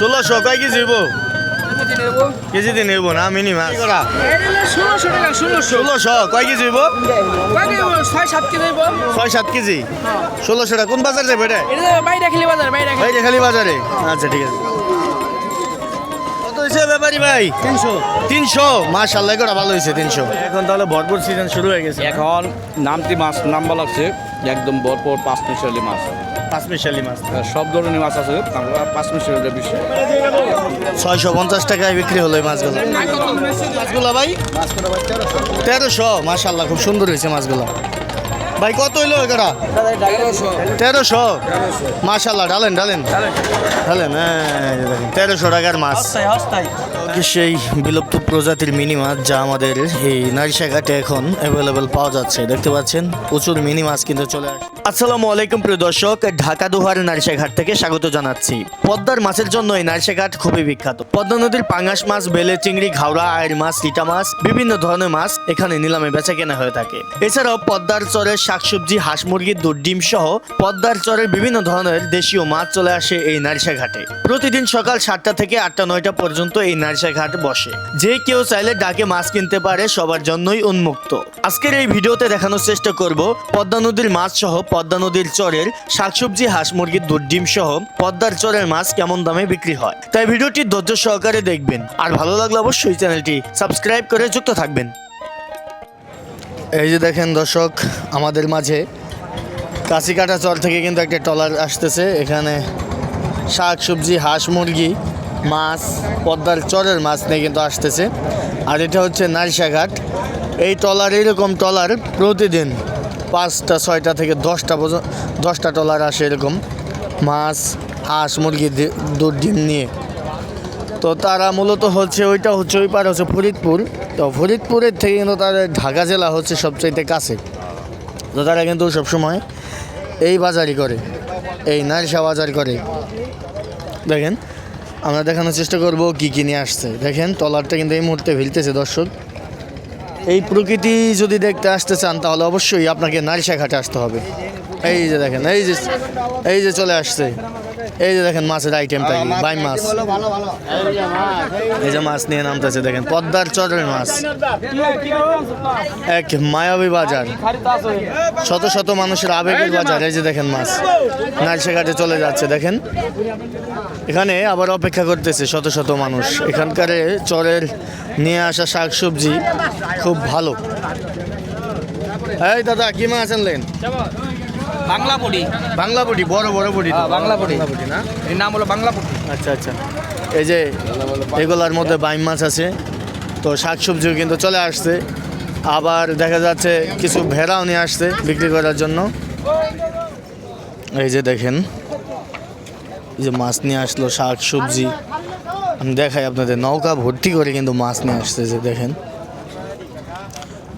ষোলোশো। কয় কেজি হইব? কেজি দিন হইব না মিনিমাম। ষোলোশো কয় কেজি হইব? ছয় সাত কেজি ছয় সাত কেজি? ষোলোশো টাকা কোন বাজার যাবে এটা? এটা বাইরে বাজার বাইরে খালি। বাজারে। আচ্ছা ঠিক আছে। কত হয়েছে ব্যাপারী ভাই? তিনশো। তিনশো? মাশাল্লাহ করে ভালো হয়েছে তিনশো। এখন তাহলে ভরপুর সিজন শুরু হয়ে গেছে। এখন নামটি মাছ লাগছে একদম ভরপুর পাঁচ মিশালি মাছ। পাঁচ মিশালি মাছ সব ধরনের মাছ আছে। আমরা পাঁচ বিষয়। ছয়শো পঞ্চাশ টাকায় বিক্রি হলো এই মাছগুলো। মাছগুলো ভাই? তেরোশো মাশাল্লাহ খুব সুন্দর হয়েছে মাছগুলো। ভাই কত হইল এগারা? তেরোশো। মাশাল্লাহ ডালেন ডালেন ডালেন হ্যাঁ তেরোশো টাকার মাছ। সেই বিলুপ্ত প্রজাতির মিনি মাছ যা আমাদের এই নারিশাঘাটে এখন অ্যাভেলেবেল পাওয়া যাচ্ছে। দেখতে পাচ্ছেন, প্রচুর মিনি মাছ কিন্তু চলে আসে আসসালামু আলাইকুম, প্রিয় দর্শক। ঢাকা দুহার নারিশাঘাট থেকে স্বাগত জানাচ্ছি। পদ্মার মাছের জন্য এই নারিশাঘাট খুবই বিখ্যাত। পদ্মা নদীর পাঙ্গাস মাছ, বেলে, চিংড়ি, ঘাওড়া, আয়ের মাছ রিটা মাছ, বিভিন্ন ধরনের মাছ এখানে নিলামে বেচা কেনা হয়ে থাকে। এছাড়াও পদ্মার চরের শাকসবজি, হাঁস মুরগির দুধ, ডিম সহ পদ্মার চরের বিভিন্ন ধরনের দেশীয় মাছ চলে আসে এই নারিশা ঘাটে প্রতিদিন সকাল সাতটা থেকে আটটা নয়টা পর্যন্ত এই নারিশাঘাট বসে। যে কেউ চাইলে ডাকে মাছ কিনতে পারে, সবার জন্যই উন্মুক্ত। আজকের এই ভিডিওতে দেখানোর চেষ্টা করব পদ্মা নদীর মাছ সহ পদ্মা নদীর চরের শাকসবজি, হাঁস মুরগির দুধ, ডিম সহ পদ্মার চরের মাছ কেমন দামে বিক্রি হয়। তাই ভিডিওটি ধৈর্য সহকারে দেখবেন। আর ভালো লাগলে অবশ্যই চ্যানেলটি সাবস্ক্রাইব করে যুক্ত থাকবেন। এই যে দেখেন দর্শক, আমাদের মাঝে কাঁচিকাটা চর থেকে কিন্তু একটা ট্রলার আসতেছে। এখানে শাক সবজি হাঁস মুরগি মাছ, পদ্মার চরের মাছ নিয়ে কিন্তু আসতেছে। আর এটা হচ্ছে নারিশাঘাট। এই ট্রলার এরকম ট্রলার প্রতিদিন পাঁচটা, ছয়টা থেকে দশটা পর্যন্ত, দশটা ট্রলার আসে এরকম মাছ, হাঁস, মুরগি দুধ, ডিম নিয়ে। তো তারা মূলত হচ্ছে ওইটা হচ্ছে ওই পার হচ্ছে ফরিদপুর। তো ফরিদপুরের থেকে কিন্তু তাদের ঢাকা জেলা হচ্ছে সবচাইতে কাছে। তো তারা কিন্তু সবসময় এই বাজারই করে, এই নারিশা বাজার করে। দেখেন আমরা দেখানোর চেষ্টা করব কি কি নিয়ে আসছে। দেখেন, তলারটা কিন্তু এই মুহূর্তে ভিলতেছে, দর্শক। এই প্রকৃতি যদি দেখতে আসতে চান, তাহলে অবশ্যই আপনাকে নারিশা ঘাটে আসতে হবে। এই যে দেখেন, এই যে এই যে চলে আসছে। এই যে দেখেন মাছের আইটেমটা কি? বাই মাছ। এই যে মাছ নিয়ে নামতেছে দেখেন। পদ্মার চরের মাছ। এক মায়াবী বাজার। শত শত মানুষের আবেগের বাজার। এই যে দেখেন মাছ। নারিশাঘাটে চলে যাচ্ছে দেখেন। এখানে আবার অপেক্ষা করতেছে শত শত মানুষ। এখানকার চরের নিয়ে আসা শাকসবজি খুব ভালো। এই দাদা কি মাছ আনলেন? বাংলা পড়ি বাংলা বডি বড় বড় বডি। হ্যাঁ, বাংলা বডি। বডি না? এর নাম হলো বাংলা পড়ি আচ্ছা আচ্ছা। এই যে এগুলার মধ্যে বাইম মাছ আছে তো শাকসবজিও কিন্তু চলে আসছে। আবার দেখা যাচ্ছে কিছু ভেড়াও নিয়ে আসছে বিক্রি করার জন্য। এই যে দেখেন এই যে মাছ নিয়ে আসলো শাক সবজি। আমি দেখাই আপনাদের নৌকা ভর্তি করে কিন্তু মাছ নিয়ে আসছে যে দেখেন।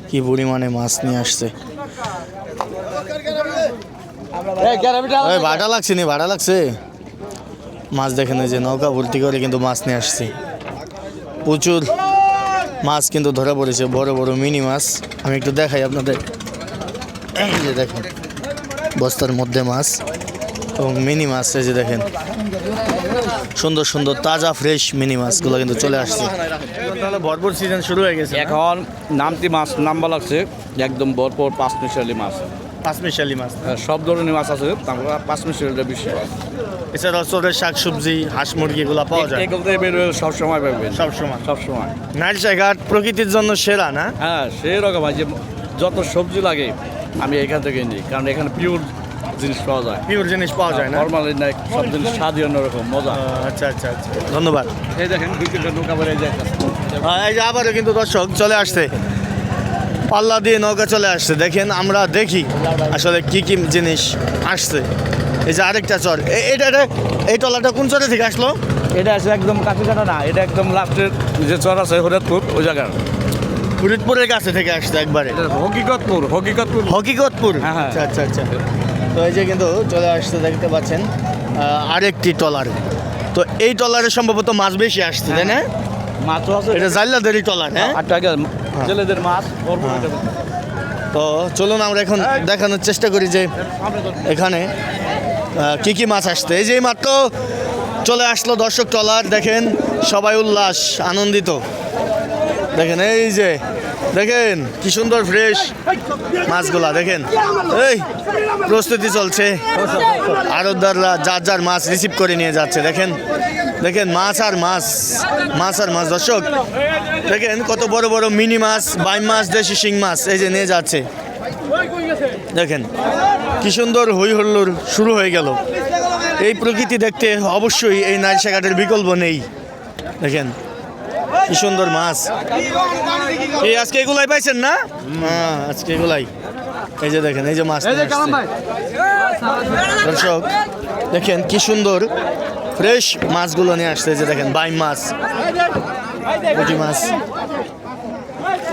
কি পরিমাণে মাছ নিয়ে আসছে। ভাড়া লাগছে নি ভাড়া লাগছে। মাছ দেখেন এই যে নৌকা ভর্তি করে কিন্তু মাছ নিয়ে আসছে। প্রচুর মাছ কিন্তু ধরা পড়েছে বড় বড় মিনি মাছ। আমি একটু দেখাই আপনাদের। যে দেখেন বস্তার মধ্যে মাছ এবং মিনি মাছ এই যে দেখেন। সুন্দর সুন্দর তাজা ফ্রেশ মিনি মাছগুলো কিন্তু চলে আসছে। তাহলে ভরপুর সিজন শুরু হয়ে গেছে এখন নামটি মাছ নাম্বার লাগছে একদম ভরপুর পাঁচ মিশালি মাছ। পাঁচ মিশালি মাছ সব ধরনের মাছ আছে আমরা পাঁচ মিশালি বিষয় এছাড়া চোরের শাক সবজি হাঁস মুরগি এগুলো পাওয়া যায়। এগুলো বেরোয় সব সময় পাবেন। সব সময়। সব সময়। নারিশাঘাট প্রকৃতির জন্য সেরা না? হ্যাঁ সেই রকম হয় যে যত সবজি লাগে আমি এখান থেকে নিই কারণ এখানে পিওর জিনিস পাওয়া যায়। পিওর জিনিস পাওয়া যায় না? নর্মালি নাই সব জিনিস স্বাদই অন্যরকম মজা। আচ্ছা আচ্ছা আচ্ছা। ধন্যবাদ। এই দেখেন দুই তিনটা নৌকা বেড়ে যায় আহ, এই যে আবারও কিন্তু দর্শক চলে আসছে। পাল্লা দিয়ে নৌকা চলে আসছে। দেখেন আমরা দেখি আসলে কি কি জিনিস আসছে। এই যে আরেকটা চর এটা এই টলাটা কোন চরে থেকে আসলো? এটা আছে একদম কাছে কাটা না এটা একদম লাস্টের যে চর আছে হরিয়াতপুর ওই জায়গার। ফরিদপুরের কাছে থেকে আসছে একবারে। হকিকতপুর হকিকতপুর। হকিকতপুর? হ্যাঁ, হ্যাঁ। আচ্ছা আচ্ছা আচ্ছা। তো এই যে কিন্তু চলে আসছে দেখতে পাচ্ছেন আরেকটি টলার তো এই টলারে সম্ভবত মাছ বেশি আসছে তাই না? মাছও আছে। এটা জাল্লাদেরই টলার হ্যাঁ? আট টাকা ছেলেদের মাছ ভরপুর হ্যাঁ। তো চলুন আমরা এখন দেখানোর চেষ্টা করি যে এখানে কি কি মাছ আসছে। এই যে মাত্র চলে আসলো দর্শক টলার দেখেন সবাই উল্লাস আনন্দিত। দেখেন এই যে দেখেন কি সুন্দর ফ্রেশ মাছগুলা দেখেন। এই প্রস্তুতি চলছে। আরতদাররা যার যার মাছ রিসিভ করে নিয়ে যাচ্ছে দেখেন। দেখেন মাছ আর মাছ মাছ আর মাছ। দর্শক দেখেন কত বড় বড় মিনি মাছ বাইম মাছ দেশি শিং মাছ এই যে নিয়ে যাচ্ছে। দেখেন কি সুন্দর হই হল্লোর শুরু হয়ে গেল। এই প্রকৃতি দেখতে অবশ্যই এই নাইশাঘাটের বিকল্প নেই। দেখেন কি সুন্দর মাছ। এই আজকে এগুলাই পাইছেন না? হ্যাঁ আজকে এগুলাই। এই যে দেখেন এই যে মাছ দর্শক দেখেন কি সুন্দর। ফ্রেশ মাছগুলো নিয়ে আসছে যে দেখেন বাই মাছ পুঁটি মাছ।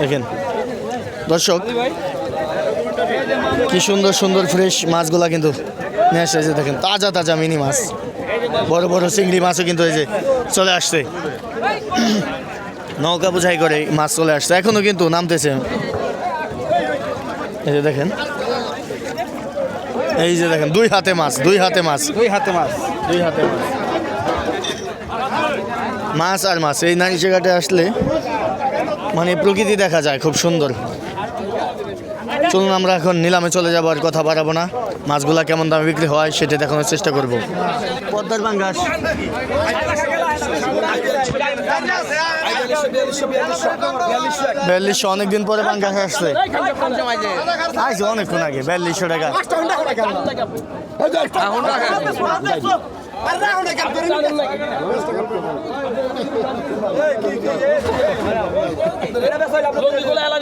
দেখেন দর্শক কি সুন্দর সুন্দর ফ্রেশ মাছগুলা কিন্তু নিয়ে আসছে যে দেখেন তাজা তাজা মিনি মাছ বড় বড় চিংড়ি মাছও কিন্তু এই যে চলে আসছে। নৌকা বোঝাই করে মাছ চলে আসছে এখনও কিন্তু নামতেছে। এই যে দেখেন এই যে দেখেন দুই হাতে মাছ দুই হাতে মাছ। দুই হাতে মাছ। দুই হাতে মাছ। মাছ আর মাছ এই নারিশে ঘাটে আসলে মানে প্রকৃতি দেখা যায় খুব সুন্দর। চলুন আমরা এখন নিলামে চলে যাব আর কথা বাড়াবো না। মাছগুলা কেমন দামে বিক্রি হয় সেটা দেখানোর চেষ্টা করব। পদ্মার বাঙ্গাস বিয়াল্লিশশো অনেকদিন পরে বাঙ্গাস আসছে আজ অনেকক্ষণ আগে বিয়াল্লিশশো টাকা। আর রাখো না কাপ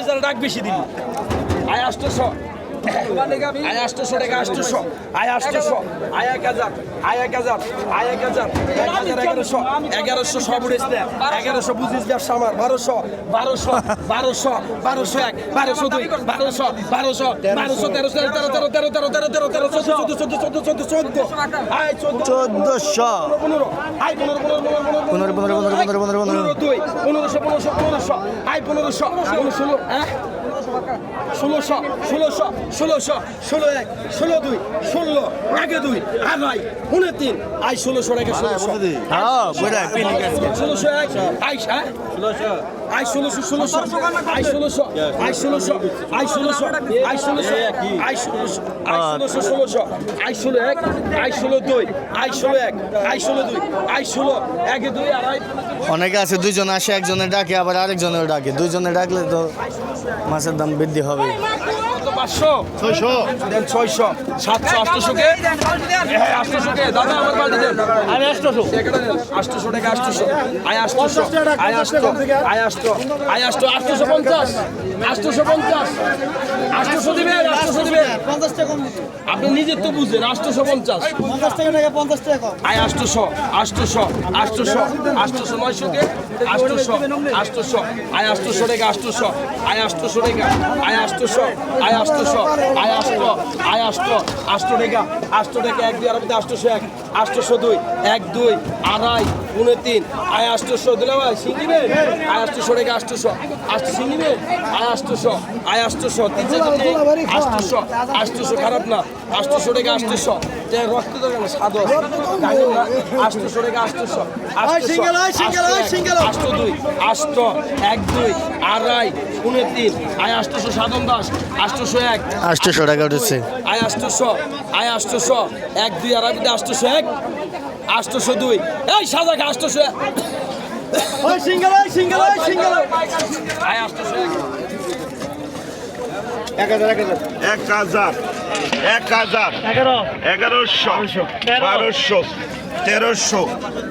ধরে ডাক বেশি দিন আয় আসতেছ আয় আটশোশো টাকা আটশোশো আয় আটশোশো আয় এক হাজার আয় এক হাজার আয় এক হাজার এক এগারোশো এগারোশো সব উঠেছে এগারোশো বুঝিস ব্যবসা আমার বারোশো বারোশো বারোশো বারোশো এক বারোশো বারোশো বারোশো বারোশো তেরো তেরো তেরো তেরো তেরো তেরো তেরো চোদ্দ চোদ্দ চোদ্দ চোদ্দ আয় চোদ্দশো পনেরো আয় পনেরো পনেরো পনেরো পনেরো পনেরো দুই পনেরোশো পনেরোশো পনেরোশো আয় পনেরোশো ষোলো হ্যাঁ ষোলোশো ষোলোশো ষোলোশো ষোলো এক ষোলো দুই ষোলো আগে দুই আর নয় উনে তিন আই ষোলোশো রেখে। ষোলোশো হ্যাঁ, ষোলোশো এক আইসা আই ষোলোশো ষোলোশো। আই ষোলোশো আই ষোলোশো আই ষোলোশো আই ষোলোশো আই ষোলোশো আই ষোলোশো ষোলোশো। আই ষোলো এক আই ষোলো দুই আই ষোলো এক আই ষোলো দুই আই ষোলো একে দুই আড়াই অনেকে আছে দুইজন আসে একজনের ডাকে আবার আরেকজনের ডাকে। দুইজনে ডাকলে তো মাছের দাম বৃদ্ধি হবে। পাঁচশো? ছয়শো। দেন ছয়শো। সাতশো আটশোশো কে হ্যাঁ আটশোশো কে দাদা আমার বাড়ি দেন। আমি আটশোশো। আটশোশো টাকা আটশোশো। আয় আটশোশো। আয় আটশো। আয় আটশো। আয় আটশো। আটশোশো পঞ্চাশ। আটশোশো পঞ্চাশ। আটশোশো দিবেন আটশোশো দিবেন। আপনি নিজের তো বুঝেন আটশোশো পঞ্চাশ। আয় আটশোশো আটশোশো আটশোশো। আটশোশো নয়শো কে আটশোশো আটশোশো। আয় আটশোশো টাকা আটশোশো। আয় আটশোশো টাকা আয় আটশোশো। আয় আষ্টশো আয় আষ্ট আয় আষ্ট আষ্ট আষ্ট টাকা এক দুই আরবিতে আষ্টশো এক। আষ্টশো দুই এক দুই আড়াই গুণে তিন। আয় আষ্টশো দিলাম ভাই সিঙ্গিবে আয় আষ্টশো রেখে আষ্টশো। আষ্ট সিঙ্গিবে আয় আষ্টশো। আয় আষ্টশো তিন চার আষ্টশো আষ্টশো খারাপ না। আষ্টশো রেখে আষ্টশো। রক্ত দরকার সাদ সাদু আষ্টশো রেখে আষ্টশো। আষ্ট দুই আষ্ট এক দুই। আড়াই গুণে তিন। আয় আষ্টশো সাধন দাস। আষ্টশো এক। আষ্টশো টাকা আয় আষ্টশো আয় আষ্টশো। এক দুই আড়াই আষ্টশো এক। আটশোশো দুই। এই সাদা আটশোশো এক। হাজার এক হাজার। এগারোশো বারোশো। তেরোশো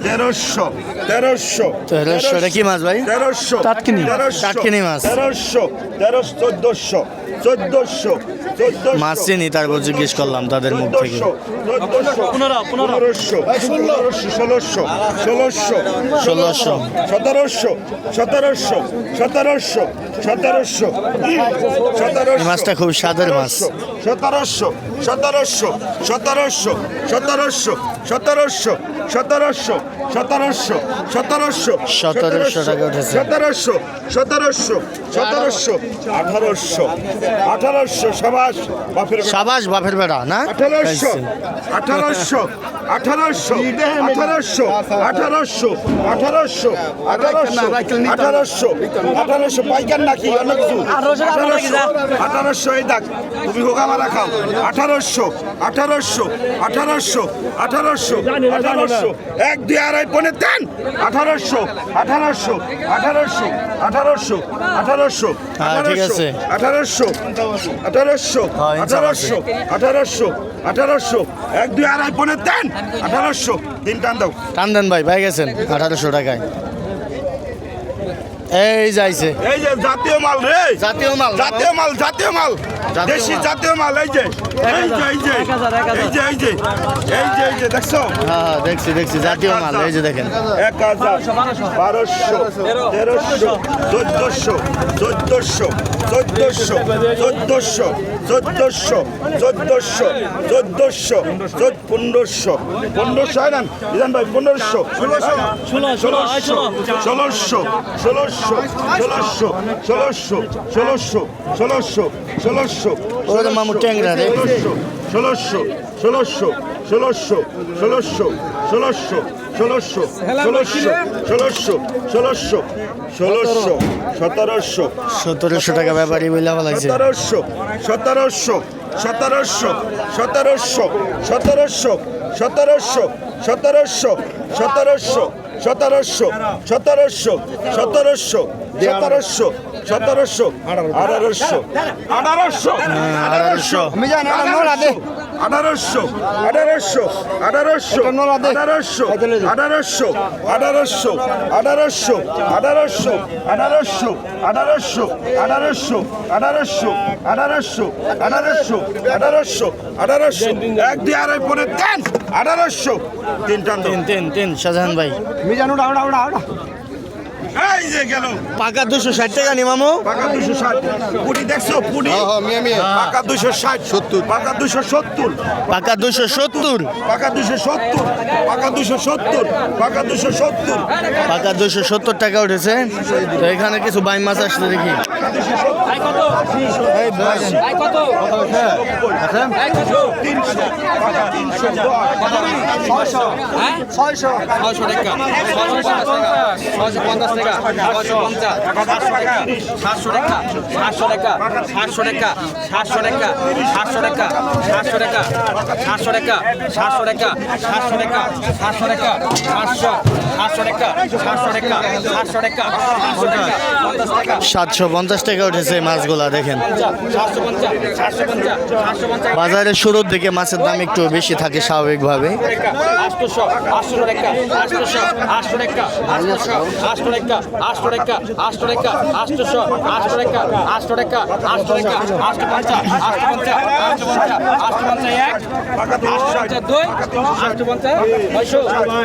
তেরোশো তেরোশো। তেরোশো এটা কি মাছ ভাই? তেরোশো টাটকিনি। তেরোশো টাটকিনি মাছ। তেরোশো তেরোশো চোদ্দোশো চোদ্দোশো চোদ্দোশো। মাছ চিনি তারপর জিজ্ঞেস করলাম তাদের মুখ থেকে। পনেরোশো ষোলোশো ষোলোশো ষোলোশো। সতেরোশো সতেরোশো সতেরোশো সতেরোশো সতেরোশো মাছটা খুব স্বাদের মাছ। সতেরোশো সতেরোশো সতেরোশো সতেরোশো সতেরোশো। সতেরোশো সতেরোশো সতেরোশো সতেরোশো টাকা উঠেছে। সতেরোশো সতেরোশো সতেরোশো আঠারোশো আঠারোশো সবাস বাপের বেটা। সাবাস বাপের বেড়া না আঠারোশো আঠারোশো আঠারোশো আঠারোশো আঠারোশো আঠারোশো আঠারোশো আঠারোশো আঠারোশো পাইকার নাকি আঠারোশো আঠারোশো এই দেখ তুমি হোকা মারা খাও আঠারোশো আঠারোশো আঠারোশো আঠারোশো আঠারোশো এক দুই আড়াই পনেরো দেন আঠারোশো আঠারোশো আঠারোশো আঠারোশো আঠারোশো হ্যাঁ। আঠারোশো আঠারোশো হ্যাঁ, আছে। আঠারোশো আঠারোশো আঠারোশো এক দুই আড়াই পনেরো দেন আঠারোশো তিন টান দাও টান দেন ভাই ভাই গেছেন আঠারোশো টাকায় এই যাইছে এই যে জাতীয় মাল রে। জাতীয় মাল। জাতীয় মাল জাতীয় মাল। দেশি। জাতীয় মাল এই যে। এই যে এই যে। এই যে এই যে। এই যে এই যে দেখছ? হ্যাঁ হ্যাঁ দেখছি দেখছি জাতীয় মাল এই যে দেখেন। এক হাজার বারোশো তেরোশো চোদ্দশো চোদ্দশো। চোদ্দশো চোদ্দশো চোদ্দশো চোদ্দশো চোদ্দশো চোদ্দ পনেরোশো পনেরোশো হয় না ইদান ভাই পনেরোশো ষোলোশো ষোলোশো ষোলোশো ষোলোশো ষোলোশো ষোলোশো ষোলোশো ষোলোশো ষোলশো ষোলশো। ষোলোশো ষোলোশো ষোলোশো ষোলোশো ষোলোশো ষোলোশো ষোলোশো ষোলোশো ষোলোশো ষোলোশো সতেরোশো সতেরোশো টাকা ব্যাপারই বইলা লাগছে সতেরোশো সতেরোশো সতেরোশো সতেরোশো সতেরোশো সতেরোশো সতেরোশো সতেরোশো সতেরোশো সতেরোশো সতেরোশো সতেরোশো সতেরোশো আঠারোশো আঠারোশো আঠারোশো আঠারোশো আঠারোশো আঠারোশো আঠারোশো আঠারোশো আঠারোশো আঠারোশো আঠারোশো আঠারোশো আঠারোশো আঠারোশো আঠারোশো আঠারোশো আঠারোশো আঠারোশো আঠারোশো এক দুই আড়াই পরে দেন আঠারোশো তিনটা তিন তিন তিন শাহজাহান ভাই এই যে গেল পাকা দুশো ষাট টাকা নি মামু পাকা দুশো ষাট পুটি দেখছ পুটি পাকা দুশো ষাট সত্তর পাকা দুশো সত্তর পাকা দুশো সত্তর পাকা দুশো সত্তর পাকা দুশো সত্তর পাকা দুশো সত্তর পাকা দুশো সত্তর টাকা উঠেছে তো এখানে কিছু বাই মাছ আসছে দেখি ছয়শো টাকা ছয়শো পঞ্চাশ টাকা ছয়শো পঞ্চাশ সাতশো টাকা সাতশো টাকা সাতশো টাকা সাতশো টাকা সাতশো টাকা সাতশো টাকা সাতশো টাকা সাতশো টাকা সাতশো টাকা সাতশো টাকা সাতশো সাতশো টাকা সাতশো টাকা সাতশো টাকা সাতশো টাকা সাতশো পঞ্চাশ টাকা উঠেছে এই মাছগুলা দেখেন বাজারে শুরুর দিকে মাছের দাম একটু বেশি থাকে স্বাভাবিকভাবে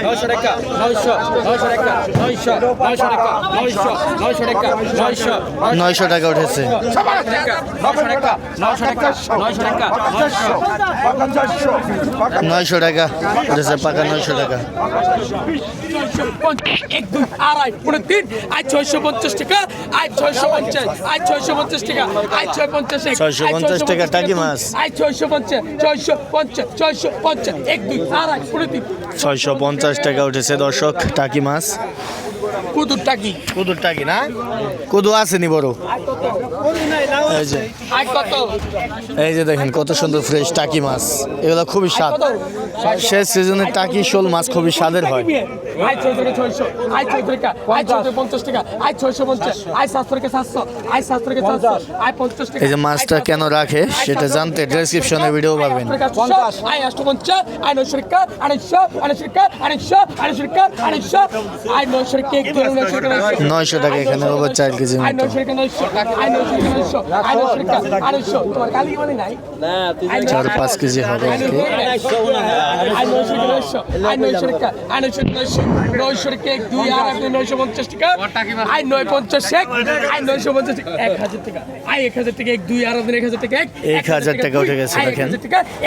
নয়শো টাকা নয়শো টাকা নয়শো টাকা নয়শো নয়শো টাকা নয়শো টাকা উঠেছে। নয়শো টাকা উঠেছে, পাকা নয়শো টাকা। এক দুই আড়াই আজ ছয়শো পঞ্চাশ টাকা ছয়শো ছয়শো টাকা ছয় ছয়শো পঞ্চাশ টাকা টাকি মাছ। আজ ছয়শো ছয়শো ছয়শো এক দুই আড়াই ছয়শো পঞ্চাশ টাকা উঠেছে দর্শক, টাকি মাছ। কুদুর টাকি কুদুর টাকি না কুদু আসেনি বড় এই যে এই যে দেখেন কত সুন্দর ফ্রেশ টাকি মাছ এগুলো খুবই স্বাদ শেষ সিজনের টাকি শোল মাছ খুবই স্বাদের হয় থেকে ছয়শো পঞ্চাশ টাকা ছয়শো পঞ্চাশ আজ সাতশো থেকে সাতশো আজ সাতশো থেকে সাতশো আজ পঞ্চাশ টাকা এই যে মাছটা কেন রাখে সেটা জানতে ডেসক্রিপশনে ভিডিও পাবেন আয় পঞ্চাশ আয় নয়শো আড়াইশো আড়াইশো টাকা আড়াইশো আড়াইশো আড়াইশো আয় ধরুন নয়শো টাকা এখানে হবে চার কেজি চার পাঁচ কেজি হবে দুই আর আপনি পঞ্চাশ টাকা আই নয় পঞ্চাশ এক আই নয়শো পঞ্চাশ এক হাজার টাকা আই এক হাজার টাকা এক দুই আর আপনি এক হাজার টাকা এক এক হাজার টাকা উঠে গেছে দেখেন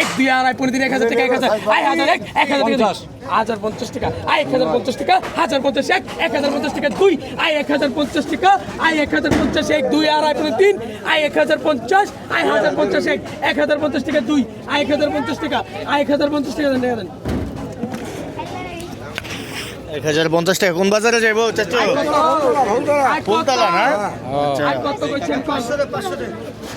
এক দুই আড়াই পনেরো দিন এক হাজার টাকা এক হাজার আই হাজার এক এক হাজার টাকা হাজার পঞ্চাশ টাকা আয় এক হাজার পঞ্চাশ টাকা হাজার পঞ্চাশ এক এক হাজার পঞ্চাশ টাকা দুই আয় এক হাজার পঞ্চাশ টাকা আয় এক হাজার পঞ্চাশ এক দুই আর এখানে তিন আয় এক হাজার পঞ্চাশ আয় হাজার পঞ্চাশ এক এক হাজার পঞ্চাশ টাকা দুই আয় এক হাজার পঞ্চাশ টাকা আয় এক হাজার পঞ্চাশ টাকা দেন, এক হাজার পঞ্চাশ টাকা কোন বাজারে যাইবো চাচু ফুলতলা না আয় কত আয়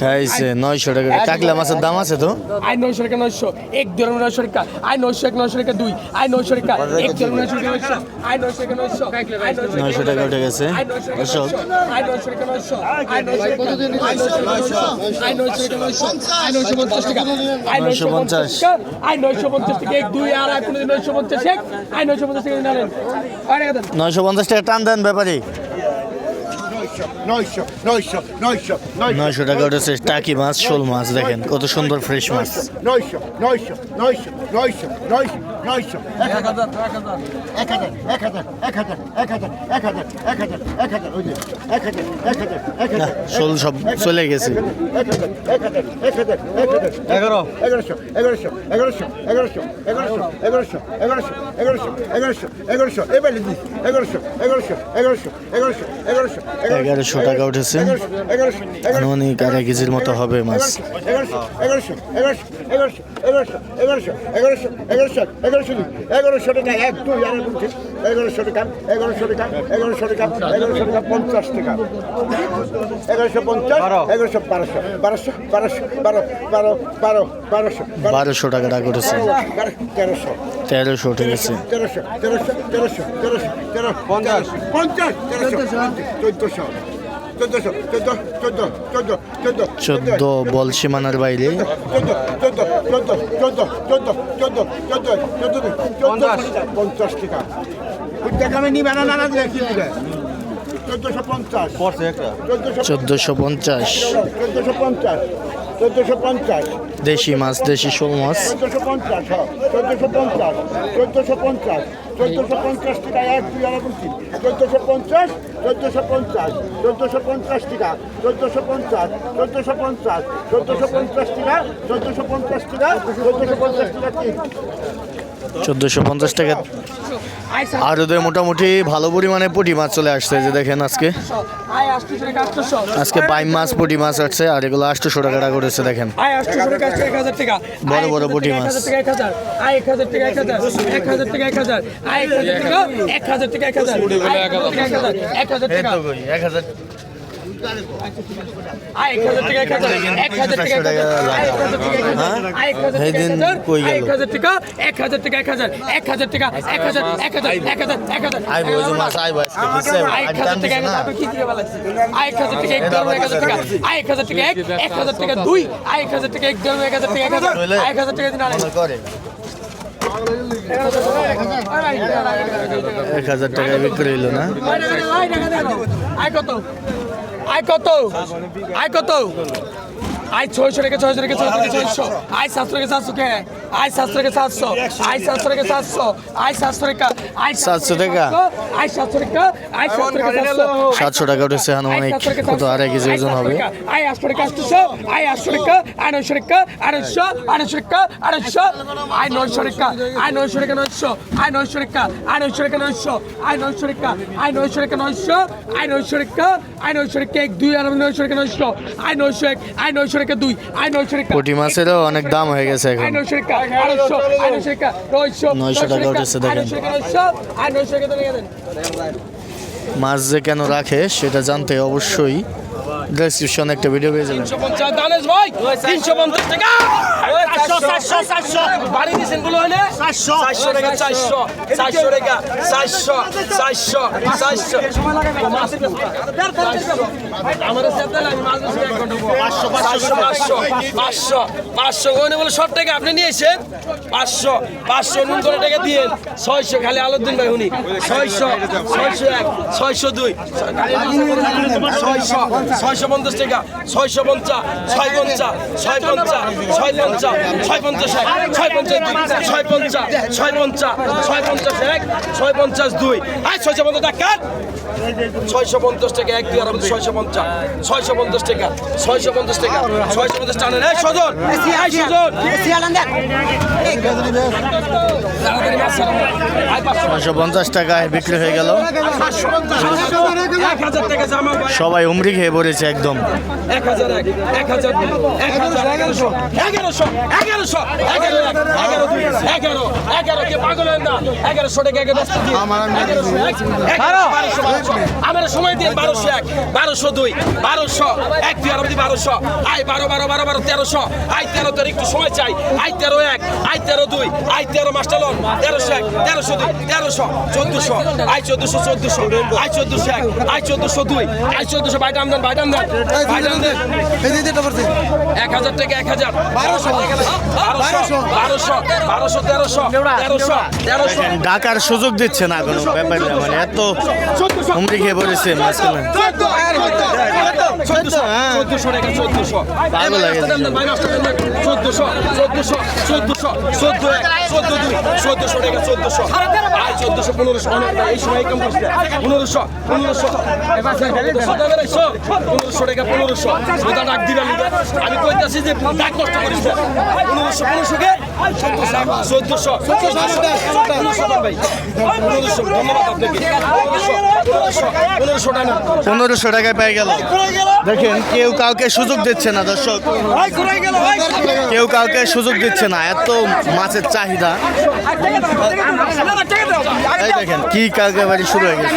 খাইছে নয়শো টাকা কাকিলা মাছের দাম আছে তো আয় নয়শো টাকা নয়শো এক দুই নয়শো টাকা আয় নয়শো এক নয়শো টাকা দুই আয় নয়শো টাকা এক নয়শো টাকা নয়শো আয় নয়শো টাকা নয়শো আয় নয়শো টাকা উঠে গেছে নয়শো টাকা নয়শো টাকা টাকা পঞ্চাশ টাকা আয় নয়শো পঞ্চাশ টাকা আয় নয়শো পঞ্চাশ টাকা এক দুই আর এক নয়শো পঞ্চাশ এক আয় নয়শো পঞ্চাশ টাকা নয়শো পঞ্চাশ টাকা টান দেন ব্যাপারী নয়শো টাকা উঠেছে টাকি মাছ শোল মাছ দেখেন কত সুন্দর ফ্রেশ মাছ। নয়শো নয়শো নয়শো নয়শো নয়শো নয়শো এক হাজার এক হাজার এক হাজার এক হাজার এক হাজার এক হাজার এক হাজার এক হাজার ওই যে এক হাজার এক হাজার এক না, হাজার শোল সব চলে গেছে এক হাজার এক হাজার এক হাজার এক হাজার এগারো এগারোশো এগারোশো এগারোশো এগারোশো এগারোশো এগারোশো এগারোশো এগারোশো এগারোশো এগারোশো এবারে দিস এগারোশো এগারোশো এগারোশো এগারোশো এগারোশো এগারোশো টাকা উঠেছে এগারোশো এগারোশো আনুমানিক আড়াই কেজির মতো হবে মাছ এগারোশো এগারোশো এগারোশো এগারোশো এগারোশো এগারোশো এগারোশো এগারোশো এগারোশো এগারোশো টাকা এক দুই আর এক উঠে এগারোশো টাকা এগারোশো টাকা এগারোশো টাকা এগারোশো টাকা পঞ্চাশ টাকা। এগারোশো পঞ্চাশ এগারোশো বারোশো বারোশো বারোশো বারো বারো বারো বারোশো বারোশো টাকা টাকা উঠেছে। বারো তেরোশো। তেরোশো উঠে গেছে। তেরোশো তেরোশো তেরোশো তেরোশো তেরো পঞ্চাশ। পঞ্চাশ তেরোশো চোদ্দোশো। চোদ্দ বল সীমানার বাইরে চোদ্দশো পঞ্চাশ চোদ্দশো পঞ্চাশ দেশি মাছ দেশি শোল মাছ চোদ্দশো পঞ্চাশ চোদ্দশো পঞ্চাশ চোদ্দশো পঞ্চাশ চোদ্দোশো পঞ্চাশ টাকা, এক, দুই বলছি চোদ্দশো পঞ্চাশ চোদ্দশো পঞ্চাশ চোদ্দশো পঞ্চাশ টাকা, চোদ্দশো পঞ্চাশ চোদ্দশো পঞ্চাশ চোদ্দশো পঞ্চাশ টাকা, চোদ্দশো পঞ্চাশ টাকা, চোদ্দশো পঞ্চাশ টাকা চোদ্দশো পঞ্চাশ টাকা আর ওদের মোটামুটি ভালো পরিমাণে পুঁটি মাছ চলে আসছে যে দেখেন আজকে। আজকে বাইম মাছ পুঁটি মাছ আসছে আর এগুলো আটশোশো টাকা করেছে দেখেন। বড় বড় পুঁটি মাছ। এক হাজার টাকা এক হাজার। করে এক হাজার টাকায় বিক্রি হইল না আয় কত আয় কত? আয় কত? আয় ছয়শো টাকা ছয়শো টাকা ছয়শো টাকা ছয়শো আয় সাতশো টাকা সাতশো কে আয় সাতশো টাকা সাতশো আয় সাতশো টাকা সাতশো আয় সাতশো টাকা আয় 700 টাকা? আয় সাতশো টাকা আয় সাতশো টাকা সাতশো সাতশো টাকা উঠেছে আনুমানিক কত আড়াই কেজি ওজন হবে আয় আটশো টাকা আটশো আয় আটশো টাকা আয় নয়শো টাকা আড়াইশো আড়াইশো টাকা আড়াইশো আয় নয়শো টাকা আয় নয়শো টাকা নয়শো আয় নয়শো টাকা আয় নয়শো টাকা নয়শো আয় নয়শো টাকা আয় নয়শো টাকা নয়শো আয় নয়শো টাকা আয় নয়শো টাকা এক দুই আর নয়শো টাকা নয়শো আয় নয়শো এক আয় নয়শো শরিকা দুই মাছেরও অনেক দাম হয়ে গেছে এখন। নয়শো নয়শো টাকা উঠেছে দেখেন। মাছ যে কেন রাখে সেটা জানতে অবশ্যই ডেসক্রিপশনে একটা ভিডিও পেয়ে যাবেন। তিনশো পঞ্চাশ দানেশ ভাই তিনশো পঞ্চাশ টাকা। চারশো চারশো চারশো বাড়ি দিয়েছেনগুলো হলে? চারশো। চারশো টাকা চারশো। চারশো। টাকা চারশো চারশো চারশো। আমার পাঁচশো পাঁচশো পাঁচশো। পাঁচশো পাঁচশো ওখানে বলে সব টাকা আপনি নিয়েছেন? পাঁচশো পাঁচশো নুন করে টাকা দিয়ে ছয়শো খালি আলোদ্দিন ভাই উনি। ছয়শো ছয়শো এক ছয়শো দুই। ছয়শো ছয়শো ছয়শো পঞ্চাশ টাকা ছয়শো পঞ্চাশ ছয় পঞ্চাশ ছয় পঞ্চাশ ছয় পঞ্চাশ ছয় পঞ্চাশ এক ছয় পঞ্চাশ দুই ছয় পঞ্চাশ ছয় পঞ্চাশ ছয় পঞ্চাশ এক ছয় পঞ্চাশ দুই। আর ছয়শো পঞ্চাশ টাকা ছয়শো পঞ্চাশ টাকা এক দুই আর ছয়শো পঞ্চাশ ছয়শো পঞ্চাশ টাকা ছয়শো পঞ্চাশ টাকা ছয়শো পঞ্চাশ টাকা এই সজন ছয়শো পঞ্চাশ টাকায় বিক্রি হয়ে গেল। সবাই উমরি খেয়ে পড়েছে। একদম। এক হাজার এক এক হাজার এগারোশো এগারোশো এগারোশো এগারো এগারো এগারো। এগারো কে পাগল হয় না এগারোশো টাকা এক, বারোশো বারোশো আমার সময় দিন বারোশো এক। বারোশো দুই। বারোশো। এক দুই আর বারোশো। আই বারো বারো বারো বারো তেরোশো। আই তেরো তোর একটু সময় চাই। আই তেরো এক। আই তেরো দুই। আই তেরো মাস্টার লন। তেরোশো এক। তেরোশো দুই। তেরোশো। চোদ্দশো। আই চোদ্দশো চোদ্দশো। আই চোদ্দশো এক। আই চোদ্দশো দুই। আই চোদ্দশো। বাইটাম দেন বাইটাম দেন। বাইটাম দেন। এক হাজার টাকা এক হাজার। বারোশো। বারোশো। বারোশো তেরোশো। ডাকার সুযোগ দিচ্ছে না কোনো ব্যাপার না মানে এত উমরি খেয়ে পড়েছে মাঝখানে। চোদ্দশো চোদ্দশো টাকা চোদ্দশো। ভালো লাগে। চোদ্দশো চোদ্দশো চোদ্দশো চোদ্দ এক চোদ্দ দুই চোদ্দশো টাকা চোদ্দশো। আয় চোদ্দশো পনেরোশো। অনেক এই সময় কম করছে। পনেরোশো পনেরোশো। পনেরোশো টাকা পনেরোশো। ওটা ডাক আমি। কইতাছি যে ডাক কষ্ট করিস পনেরোশো পনেরোশো চোদ্দশো। পনেরোশো টাকায় পেয়ে গেল। দেখেন কেউ কাউকে সুযোগ দিচ্ছে না দর্শক। কেউ কাউকে সুযোগ দিচ্ছে না এত মাছের চাহিদা। দেখেন কি কাউকে বাড়ি শুরু হয়ে গেছে।